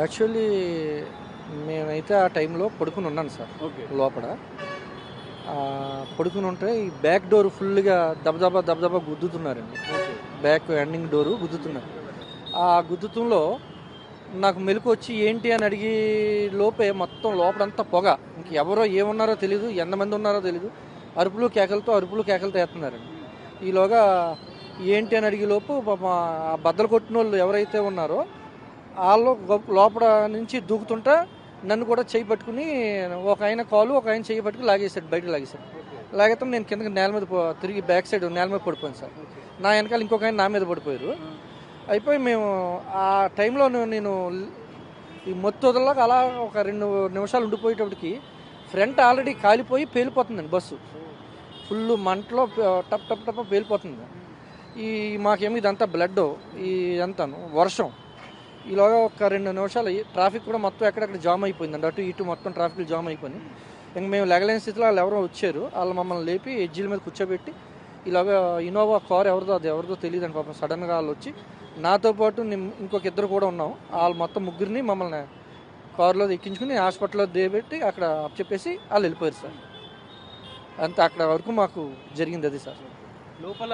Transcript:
Actually మేమైతే ఆ టైంలో పడుకుని ఉన్నాను సార్ లోపల. పడుకుని ఉంటే ఈ బ్యాక్ డోర్ ఫుల్గా దబదబా దబదబా గుద్దుతున్నారండి. బ్యాక్ ఎండింగ్ డోరు గుద్దుతున్నారు. ఆ గుద్దుతంలో నాకు మెలకు వచ్చి ఏంటి అని అడిగి లోపే మొత్తం లోపలంతా పొగ. ఇంక ఎవరో ఏమున్నారో తెలియదు ఎంతమంది ఉన్నారో తెలియదు అరుపులు కేకలతో అరుపులు కేకలతో వేస్తున్నారండి ఈలోగా ఏంటి అని అడిగే లోపు బద్దలు కొట్టిన వాళ్ళు ఎవరైతే ఉన్నారో వాళ్ళు లోపల నుంచి దూకుతుంటే నన్ను కూడా చేయి పట్టుకుని ఒక ఆయన కాలు ఒక ఆయన చేయి పట్టుకుని లాగేశాడు బయటకు లాగేశాడు. లాగేస్తాం నేను కిందకి నేల మీద పో- తిరిగి బ్యాక్ సైడ్ నేల మీద పడిపోయాను సార్. నా వెనకాల ఇంకొక ఆయన నా మీద పడిపోయారు. అయిపోయి మేము ఆ టైంలో నేను- ఈ మొత్తం వదలలాగా అలా ఒక రెండు నిమిషాలు ఉండిపోయేటప్పటికి ఫ్రంట్ ఆల్రెడీ కాలిపోయి పేలిపోతుందండి బస్సు. ఫుల్ మంటలో టప్ టప్ టప్ పేలిపోతుంది. ఈ మాకేమి ఇదంతా బ్లడ్ ఈ అంతాను వర్షం. ఈలోగా ఒక రెండు నిమిషాలు ఈ ట్రాఫిక్ కూడా మొత్తం ఎక్కడెక్కడ జామ్ అయిపోయిందండి. అటు ఇటు మొత్తం ట్రాఫిక్ జామ్ అయిపోయింది ఇంక మేము లెగలేని స్థితిలో వాళ్ళు ఎవరో వచ్చారు. వాళ్ళు మమ్మల్ని లేపి ఎడ్జిల మీద కూర్చోబెట్టి ఇలాగా ఇన్నోవా కార్ ఎవరిదో అది ఎవరిదో తెలియదు అని పాపం. సడన్గా వాళ్ళు వచ్చి నాతో పాటు ఇంకొక ఇద్దరు కూడా ఉన్నాం. వాళ్ళు మొత్తం ముగ్గురిని మమ్మల్ని కారులో ఎక్కించుకుని హాస్పిటల్లో దేబెట్టి అక్కడ చెప్పేసి వాళ్ళు వెళ్ళిపోయారు సార్. అంతే అక్కడ వరకు మాకు జరిగింది అది సార్. లోపల